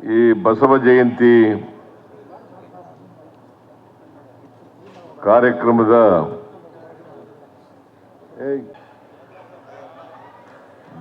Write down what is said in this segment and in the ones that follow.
ಈ ಬಸವ ಜಯಂತಿ ಕಾರ್ಯಕ್ರಮದ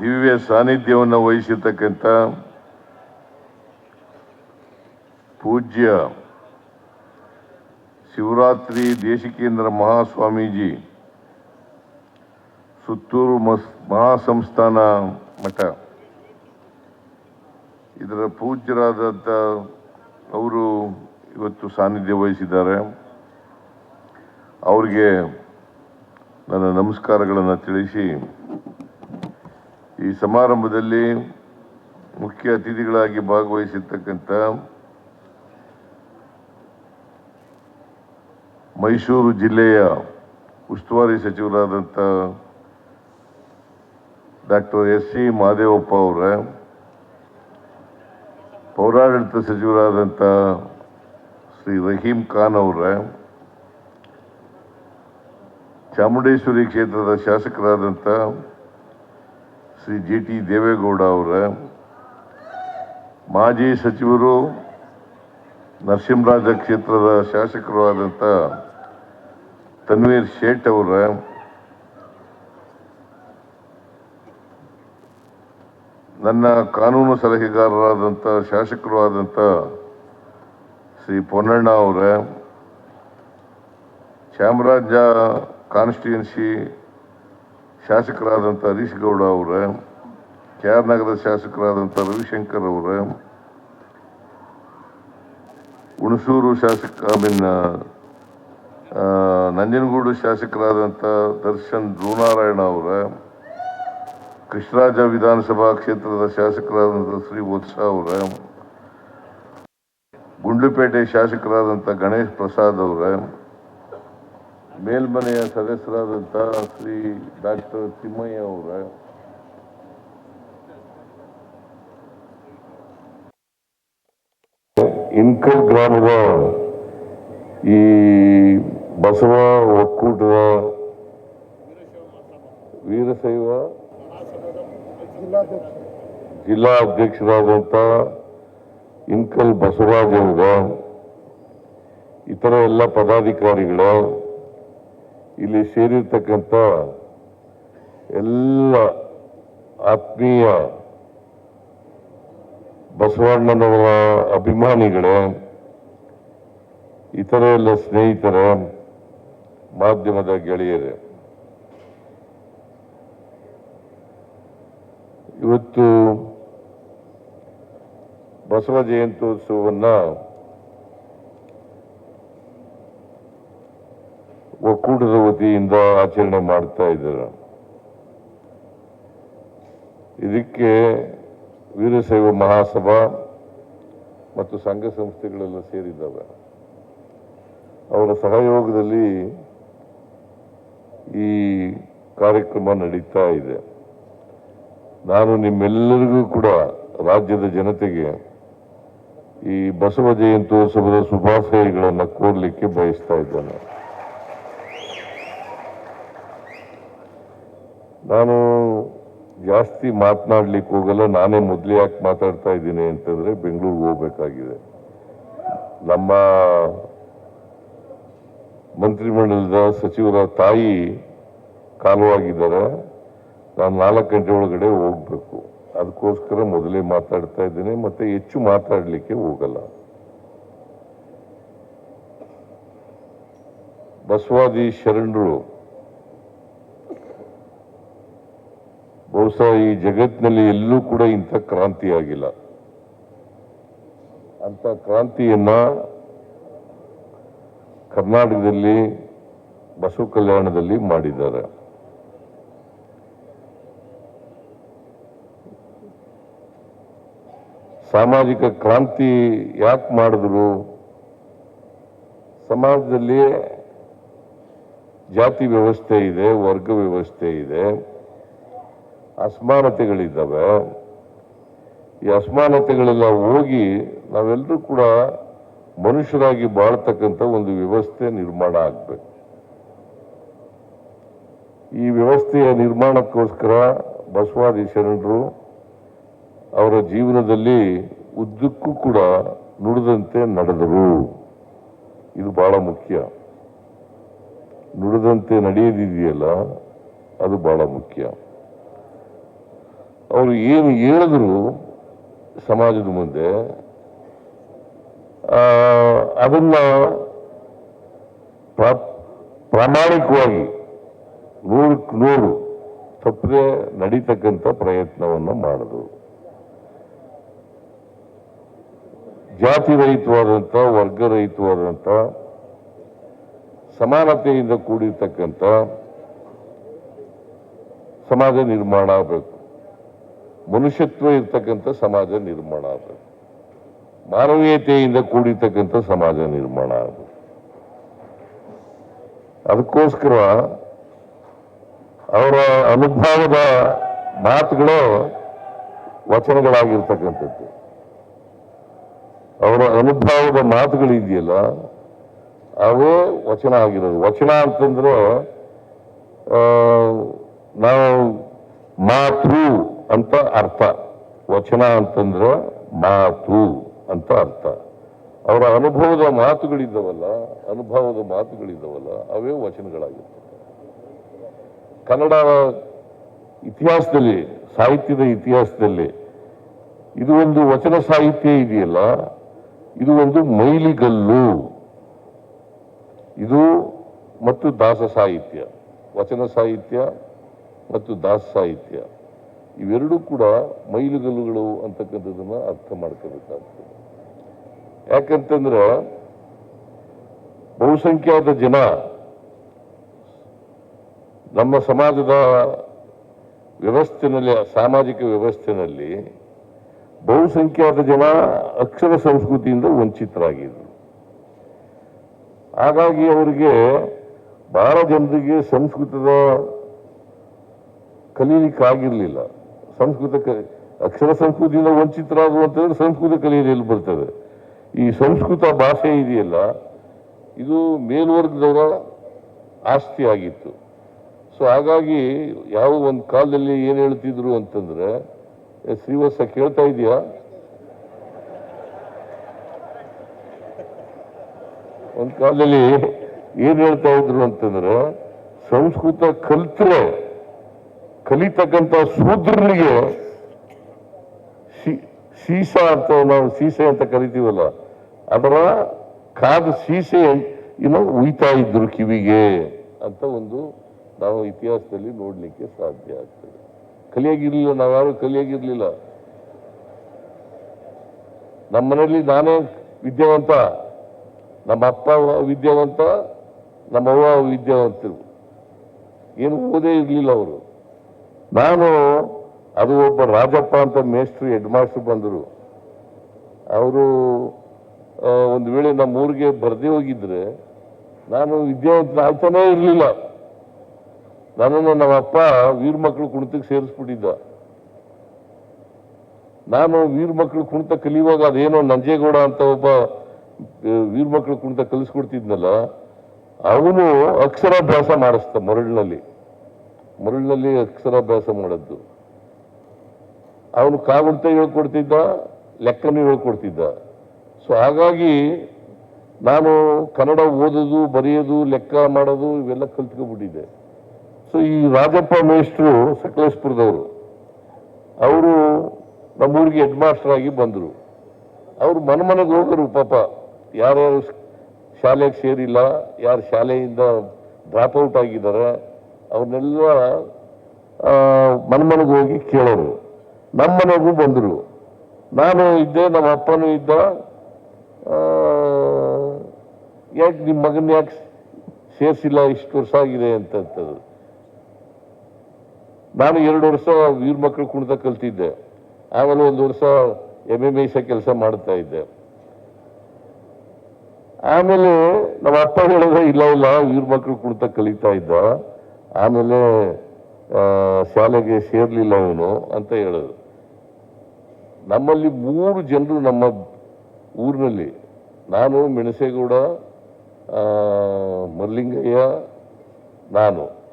ದಿವ್ಯ ಸಾನ್ನಿಧ್ಯವನ್ನು ವಹಿಸಿರ್ತಕ್ಕಂಥ ಪೂಜ್ಯ ಶಿವರಾತ್ರಿ ದೇಶಿಕೇಂದ್ರ ಮಹಾಸ್ವಾಮೀಜಿ ಸುತ್ತೂರು ಮಸ್ ಮಹಾಸಂಸ್ಥಾನ ಮಠ. ಇದರ ಪೂಜ್ಯರಾದಂಥ ಅವರು ಇವತ್ತು ಸಾನ್ನಿಧ್ಯ ವಹಿಸಿದ್ದಾರೆ. ಅವರಿಗೆ ನನ್ನ ನಮಸ್ಕಾರಗಳನ್ನು ತಿಳಿಸಿ, ಈ ಸಮಾರಂಭದಲ್ಲಿ ಮುಖ್ಯ ಅತಿಥಿಗಳಾಗಿ ಭಾಗವಹಿಸಿರ್ತಕ್ಕಂಥ ಮೈಸೂರು ಜಿಲ್ಲೆಯ ಉಸ್ತುವಾರಿ ಸಚಿವರಾದಂಥ ಡಾಕ್ಟರ್ ಎಸ್ ಸಿ ಮಹದೇವಪ್ಪ ಅವರ ಪೌರಾಡಳಿತ ಸಚಿವರಾದಂಥ ಶ್ರೀ ರಹೀಂ ಖಾನ್ ಅವರ, ಚಾಮುಂಡೇಶ್ವರಿ ಕ್ಷೇತ್ರದ ಶಾಸಕರಾದಂಥ ಶ್ರೀ ಜಿ ಟಿ ದೇವೇಗೌಡ ಅವರ, ಮಾಜಿ ಸಚಿವರು ನರಸಿಂಹರಾಜ ಕ್ಷೇತ್ರದ ಶಾಸಕರು ಆದಂಥ ತನ್ವೀರ್ ಶೇಟ್ ಅವರ ನನ್ನ ಕಾನೂನು ಸಲಹೆಗಾರರಾದಂಥ ಶಾಸಕರು ಆದಂಥ ಶ್ರೀ ಪೊನ್ನಣ್ಣ ಅವರೇ, ಚಾಮರಾಜ ಕಾನ್ಸ್ಟಿಟ್ಯೂನ್ಸಿ ಶಾಸಕರಾದಂಥ ಹರೀಶ್ ಗೌಡ ಅವರ, ಕೆ ಆರ್ ನಗರದ ಶಾಸಕರಾದಂಥ ರವಿಶಂಕರ್ ಅವರೇ, ಹುಣಸೂರು ಶಾಸಕ, ಐ ಮೀನ್ ನಂಜನಗೂಡು ಶಾಸಕರಾದಂಥ ದರ್ಶನ್ ಧ್ರುವನಾರಾಯಣ ಅವರ ಕೃಷ್ಣರಾಜ ವಿಧಾನಸಭಾ ಕ್ಷೇತ್ರದ ಶಾಸಕರಾದಂಥ ಶ್ರೀ ವತ್ಸ ಅವರ ಗುಂಡ್ಲುಪೇಟೆ ಶಾಸಕರಾದಂಥ ಗಣೇಶ್ ಪ್ರಸಾದ್ ಅವರ, ಮೇಲ್ಮನೆಯ ಸದಸ್ಯರಾದಂಥ ಶ್ರೀ ಡಾಕ್ಟರ್ ತಿಮ್ಮಯ್ಯ ಅವರ. ಇನ್ಕಲ್ ಗ್ರಾಮದ ಈ ಬಸವ ಒಕ್ಕೂಟದ ವೀರಶೈವ ಜಿಲ್ಲಾ ಅಧ್ಯಕ್ಷರಾದಂಥ ಇಂಕಲ್ ಬಸವರಾಜ್ ಇತರ ಎಲ್ಲ ಪದಾಧಿಕಾರಿಗಳು, ಇಲ್ಲಿ ಸೇರಿರ್ತಕ್ಕಂಥ ಎಲ್ಲ ಆತ್ಮೀಯ ಬಸವಣ್ಣನವರ ಅಭಿಮಾನಿಗಳೇ, ಇತರ ಎಲ್ಲ ಸ್ನೇಹಿತರ, ಮಾಧ್ಯಮದ ಗೆಳೆಯರೇ. ಇವತ್ತು ಬಸವ ಜಯಂತ್ಯೋತ್ಸವವನ್ನು ಒಕ್ಕೂಟದ ವತಿಯಿಂದ ಆಚರಣೆ ಮಾಡ್ತಾ ಇದ್ದಾರೆ. ಇದಕ್ಕೆ ವೀರಶೈವ ಮಹಾಸಭಾ ಮತ್ತು ಸಂಘ ಸಂಸ್ಥೆಗಳೆಲ್ಲ ಸೇರಿದ್ದಾವೆ. ಅವರ ಸಹಯೋಗದಲ್ಲಿ ಈ ಕಾರ್ಯಕ್ರಮ ನಡೀತಾ ಇದೆ. ನಾನು ನಿಮ್ಮೆಲ್ಲರಿಗೂ ಕೂಡ ರಾಜ್ಯದ ಜನತೆಗೆ ಈ ಬಸವ ಜಯಂತ್ಯೋತ್ಸವದ ಶುಭಾಶಯಗಳನ್ನು ಕೋರಲಿಕ್ಕೆ ಬಯಸ್ತಾ ಇದ್ದೇನೆ. ನಾನು ಜಾಸ್ತಿ ಮಾತನಾಡ್ಲಿಕ್ಕೆ ಹೋಗಲ್ಲ, ನಾನೇ ಮೊದಲು ಯಾಕೆ ಮಾತಾಡ್ತಾ ಇದ್ದೀನಿ ಅಂತಂದ್ರೆ ಬೆಂಗಳೂರಿಗೆ ಹೋಗ್ಬೇಕಾಗಿದೆ. ನಮ್ಮ ಮಂತ್ರಿಮಂಡಲದ ಸಚಿವರ ತಾಯಿ ಕಾಲವಾಗಿದ್ದಾರೆ. ನಾನು ನಾಲ್ಕು ಗಂಟೆ ಒಳಗಡೆ ಹೋಗ್ಬೇಕು. ಅದಕ್ಕೋಸ್ಕರ ಮೊದಲೇ ಮಾತಾಡ್ತಾ ಇದ್ದೇನೆ, ಮತ್ತೆ ಹೆಚ್ಚು ಮಾತಾಡಲಿಕ್ಕೆ ಹೋಗಲ್ಲ. ಬಸವಾದಿ ಶರಣರು, ಬಹುಶಃ ಈ ಜಗತ್ತಿನಲ್ಲಿ ಎಲ್ಲೂ ಕೂಡ ಇಂಥ ಕ್ರಾಂತಿ ಆಗಿಲ್ಲ. ಅಂತ ಕ್ರಾಂತಿಯನ್ನ ಕರ್ನಾಟಕದಲ್ಲಿ, ಬಸವ ಕಲ್ಯಾಣದಲ್ಲಿ ಮಾಡಿದ್ದಾರೆ. ಸಾಮಾಜಿಕ ಕ್ರಾಂತಿ ಯಾಕೆ ಮಾಡಿದ್ರು? ಸಮಾಜದಲ್ಲಿ ಜಾತಿ ವ್ಯವಸ್ಥೆ ಇದೆ, ವರ್ಗ ವ್ಯವಸ್ಥೆ ಇದೆ, ಅಸಮಾನತೆಗಳಿದ್ದಾವೆ. ಈ ಅಸಮಾನತೆಗಳೆಲ್ಲ ಹೋಗಿ ನಾವೆಲ್ಲರೂ ಕೂಡ ಮನುಷ್ಯರಾಗಿ ಬಾಳ್ತಕ್ಕಂಥ ಒಂದು ವ್ಯವಸ್ಥೆ ನಿರ್ಮಾಣ ಆಗ್ಬೇಕು. ಈ ವ್ಯವಸ್ಥೆಯ ನಿರ್ಮಾಣಕ್ಕೋಸ್ಕರ ಬಸವಾದಿ ಶರಣರು ಅವರ ಜೀವನದಲ್ಲಿ ಉದ್ದಕ್ಕೂ ಕೂಡ ನುಡಿದಂತೆ ನಡೆದರು. ಇದು ಬಹಳ ಮುಖ್ಯ. ನುಡಿದಂತೆ ನಡೆಯದಿದೆಯಲ್ಲ, ಅದು ಬಹಳ ಮುಖ್ಯ. ಅವರು ಏನು ಹೇಳಿದ್ರು ಸಮಾಜದ ಮುಂದೆ ಅದನ್ನ ಪ್ರಾ- ಪ್ರಾಮಾಣಿಕವಾಗಿ ನೂರಕ್ಕೆ ನೂರು ತಪ್ಪದೆ ನಡೀತಕ್ಕಂಥ ಪ್ರಯತ್ನವನ್ನು ಮಾಡಿದ್ರು. ಜಾತಿ ರಹಿತವಾದಂಥ ವರ್ಗ ರಹಿತವಾದಂಥ ಸಮಾನತೆಯಿಂದ ಕೂಡಿರ್ತಕ್ಕಂಥ ಸಮಾಜ ನಿರ್ಮಾಣ ಆಗಬೇಕು. ಮನುಷ್ಯತ್ವ ಇರ್ತಕ್ಕಂಥ ಸಮಾಜ ನಿರ್ಮಾಣ ಆಗಬೇಕು. ಮಾನವೀಯತೆಯಿಂದ ಕೂಡಿರ್ತಕ್ಕಂಥ ಸಮಾಜ ನಿರ್ಮಾಣ ಆಗಬೇಕು. ಅದಕ್ಕೋಸ್ಕರ ಅವರ ಅನುಭವದ ಮಾತುಗಳು, ವಚನಗಳಾಗಿರ್ತಕ್ಕಂಥದ್ದು. ಅವರ ಅನುಭವದ ಮಾತುಗಳಿದೆಯಲ್ಲ ಅವೇ ವಚನ ಆಗಿರೋದು. ವಚನ ಅಂತಂದ್ರೆ ನಾವು ಮಾತು ಅಂತ ಅರ್ಥ. ವಚನ ಅಂತಂದ್ರೆ ಮಾತು ಅಂತ ಅರ್ಥ. ಅವರ ಅನುಭವದ ಮಾತುಗಳಿದ್ದವಲ್ಲ ಅನುಭವದ ಮಾತುಗಳಿದ್ದವಲ್ಲ, ಅವೇ ವಚನಗಳಾಗಿರ್ತವೆ. ಕನ್ನಡ ಇತಿಹಾಸದಲ್ಲಿ, ಸಾಹಿತ್ಯದ ಇತಿಹಾಸದಲ್ಲಿ ಇದು ಒಂದು ವಚನ ಸಾಹಿತ್ಯ ಇದೆಯಲ್ಲ ಇದು ಒಂದು ಮೈಲಿಗಲ್ಲು. ಇದು ಮತ್ತು ದಾಸ ಸಾಹಿತ್ಯ, ವಚನ ಸಾಹಿತ್ಯ ಮತ್ತು ದಾಸ ಸಾಹಿತ್ಯ. ಇವೆರಡೂ ಕೂಡ ಮೈಲಿಗಲ್ಲುಗಳು ಅಂತಕ್ಕಂಥದ್ದನ್ನ ಅರ್ಥ ಮಾಡ್ಕೋಬೇಕಾಗ್ತದೆ. ಯಾಕಂತಂದ್ರೆ ಬಹುಸಂಖ್ಯಾತ ಜನ ನಮ್ಮ ಸಮಾಜದ ವ್ಯವಸ್ಥೆನಲ್ಲಿ, ಸಾಮಾಜಿಕ ವ್ಯವಸ್ಥೆನಲ್ಲಿ ಬಹುಸಂಖ್ಯಾತ ಜನ ಅಕ್ಷರ ಸಂಸ್ಕೃತಿಯಿಂದ ವಂಚಿತರಾಗಿದ್ರು. ಹಾಗಾಗಿ ಅವರಿಗೆ ಬಹಳ ಜನರಿಗೆ ಸಂಸ್ಕೃತದ ಕಲೀಲಿಕ್ಕಾಗಿರ್ಲಿಲ್ಲ. ಸಂಸ್ಕೃತ ಕ, ಅಕ್ಷರ ಸಂಸ್ಕೃತಿಯಿಂದ ವಂಚಿತರಾಗುವಂಥದ್ದು ಸಂಸ್ಕೃತ ಕಲಿಯಲು ಬರ್ತದೆ. ಈ ಸಂಸ್ಕೃತ ಭಾಷೆ ಇದೆಯಲ್ಲ, ಇದು ಮೇಲ್ವರ್ಗದವರ ಆಸ್ತಿ ಆಗಿತ್ತು ಸೊ ಹಾಗಾಗಿ ಯಾವ ಒಂದು ಕಾಲದಲ್ಲಿ ಏನು ಹೇಳ್ತಿದ್ರು ಅಂತಂದ್ರೆ ಶ್ರೀವತ್ಸ ಕೇಳ್ತಾ ಇದೆಯಾ ಒಂದು ಕಾಲದಲ್ಲಿ ಏನ್ ಹೇಳ್ತಾ ಇದ್ರು ಅಂತಂದ್ರೆ, ಸಂಸ್ಕೃತ ಕಲ್ತ್ರೆ, ಕಲಿತಕ್ಕಂಥ ಶೂದ್ರನಿಗೆ ಸೀಸಾ ಅಂತ ನಾವು ಸೀಸೆ ಅಂತ ಕರಿತೀವಲ್ಲ, ಅದರ ಕಾದ ಸೀಸೆ ಇನ್ನು ಉಯ್ತಾ ಇದ್ರು ಕಿವಿಗೆ ಅಂತ ಒಂದು ನಾವು ಇತಿಹಾಸದಲ್ಲಿ ನೋಡ್ಲಿಕ್ಕೆ ಸಾಧ್ಯ ಆಗ್ತದೆ. ಕಲಿಯಾಗಿರ್ಲಿಲ್ಲ, ನಾವ್ಯಾರು ಕಲಿಯಾಗಿರ್ಲಿಲ್ಲ. ನಮ್ಮ ಮನೆಯಲ್ಲಿ ನಾನೇ ವಿದ್ಯಾವಂತ. ನಮ್ಮ ಅಪ್ಪ ವಿದ್ಯಾವಂತ ನಮ್ಮವ್ವ ವಿದ್ಯಾವಂತರು. ಏನು ಓದೇ ಇರಲಿಲ್ಲ ಅವರು. ನಾನು ಅದು ಒಬ್ಬ ರಾಜಪ್ಪ ಅಂತ ಮೇಸ್ಟ್ರು ಹೆಡ್ ಮಾಸ್ಟರ್ ಬಂದರು. ಅವರು ಒಂದು ವೇಳೆ ನಮ್ಮ ಊರಿಗೆ ಬರದೇ ಹೋಗಿದ್ರೆ, ನಾನು ವಿದ್ಯಾವಂತನ ಆಯ್ತಾನೇ ಇರಲಿಲ್ಲ. ನನ್ನನ್ನು ನಮ್ಮ ಅಪ್ಪ ವೀರ ಮಕ್ಕಳು ಕುಣಿತಕ್ಕೆ ಸೇರಿಸ್ಬಿಟ್ಟಿದ್ದ. ನಾನು ವೀರ ಮಕ್ಕಳು ಕುಣಿತ ಕಲಿಯುವಾಗ ಅದೇನೋ ನಂಜೇಗೌಡ ಅಂತ ಒಬ್ಬ ವೀರ ಮಕ್ಕಳು ಕುಣಿತ ಕಲಿಸ್ಕೊಡ್ತಿದ್ನಲ್ಲ, ಅವನು ಅಕ್ಷರಾಭ್ಯಾಸ ಮಾಡಿಸ್ತ ಮರಳಿನಲ್ಲಿ. ಮರಳಿನಲ್ಲಿ ಅಕ್ಷರಾಭ್ಯಾಸ ಮಾಡದ್ದು. ಅವನು ಕಾಗುಣಿತ ಹೇಳ್ಕೊಡ್ತಿದ್ದ, ಲೆಕ್ಕನೂ ಹೇಳ್ಕೊಡ್ತಿದ್ದ. ಸೊ ಹಾಗಾಗಿ ನಾನು ಕನ್ನಡ ಓದೋದು, ಬರೆಯೋದು, ಲೆಕ್ಕ ಮಾಡೋದು ಇವೆಲ್ಲ ಕಲ್ತ್ಕೊಬಿಟ್ಟಿದ್ದೆ. ಸೊ ಈ ರಾಜಪ್ಪ ಮೇಷ್ಟ್ರು ಸಕಲೇಶ್ಪುರದವರು, ಅವರು ನಮ್ಮೂರಿಗೆ ಹೆಡ್ ಮಾಸ್ಟರ್ ಆಗಿ ಬಂದರು. ಅವರು ಮನೆ ಮನೆಗೆ ಹೋಗರು ಪಾಪ. ಯಾರ್ಯಾರು ಶಾಲೆಗೆ ಸೇರಿಲ್ಲ, ಯಾರು ಶಾಲೆಯಿಂದ ಡ್ರಾಪ್ ಔಟ್ ಆಗಿದ್ದಾರೆ ಅವ್ರನ್ನೆಲ್ಲ ಮನೆ ಮನೆಗೆ ಹೋಗಿ ಕೇಳೋರು. ನಮ್ಮ ಮನೆಗೂ ಬಂದರು. ನಾನು ಇದ್ದೆ, ನಮ್ಮ ಅಪ್ಪನೂ ಇದ್ದ ಯಾಕೆ ನಿಮ್ಮ ಮಗನ ಯಾಕೆ ಸೇರಿಸಿಲ್ಲ, ಇಷ್ಟು ವರ್ಷ ಆಗಿದೆ ಅಂತಂತದ್ದು ನಾನು ಎರಡು ವರ್ಷ ವೀರ ಮಕ್ಕಳು ಕುಣಿತ ಕಲ್ತಿದ್ದೆ. ಆಮೇಲೆ ಒಂದು ವರ್ಷ ಎಂ ಎಂ ಎಸ್ ಕೆಲಸ ಮಾಡ್ತಾ ಇದ್ದೆ. ಆಮೇಲೆ ನಮ್ಮ ಅಪ್ಪ ಹೇಳಿದ್ರೆ, ಇಲ್ಲ ಇಲ್ಲ ವೀರ ಮಕ್ಕಳು ಕುಣಿತ ಕಲಿತಾ ಇದ್ದ. ಆಮೇಲೆ ಶಾಲೆಗೆ ಸೇರ್ಲಿಲ್ಲ ಅವನು ಅಂತ ಹೇಳಿದ್ರು. ನಮ್ಮಲ್ಲಿ ಮೂರು ಜನರು ನಮ್ಮ ಊರಿನಲ್ಲಿ. ನಾನು ಮೆಣಸೇಗೌಡ ಮಲ್ಲಿಂಗಯ್ಯ, ನಾನು.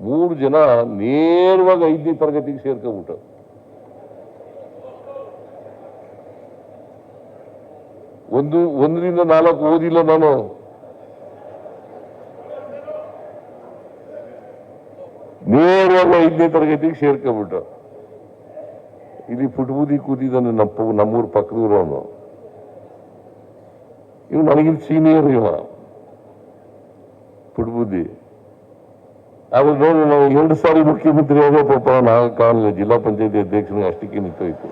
ಮೂರು ಜನ ನೇರವಾಗಿ ಐದನೇ ತರಗತಿಗೆ ಸೇರ್ಕೊಂಡ್ಬಿಟ್ಟು ಒಂದು, ಒಂದರಿಂದ ನಾಲ್ಕು ಓದಿಲ್ಲ ನಾನು. ನೇರವಾಗಿ ಐದನೇ ತರಗತಿಗೆ ಸೇರ್ಕೊಂಡ್ಬಿಟ್ಟು ಇಲ್ಲಿ ಪುಟ್ಬೂದಿ ಕೂತಿದ್ದಾನೆ ನಮ್ಮ ನಮ್ಮೂರ ಪಕ್ಕದೂರು ಅವನು. ಇವ್ ನನಗಿಂತ ಸೀನಿಯರ್ ಇವ. ಪುಟ್ಬುದ್ಧಿ. ನಾವು ಎರಡು ಸಾರಿ ಮುಖ್ಯಮಂತ್ರಿ ಹೋಗೋ ಪಾಪ ನಾ ಕಾಣಲಿಲ್ಲ ಜಿಲ್ಲಾ ಪಂಚಾಯತಿ ಅಧ್ಯಕ್ಷನಿಗೆ ಅಷ್ಟಕ್ಕೆ ನಿಂತೋಯ್ತು.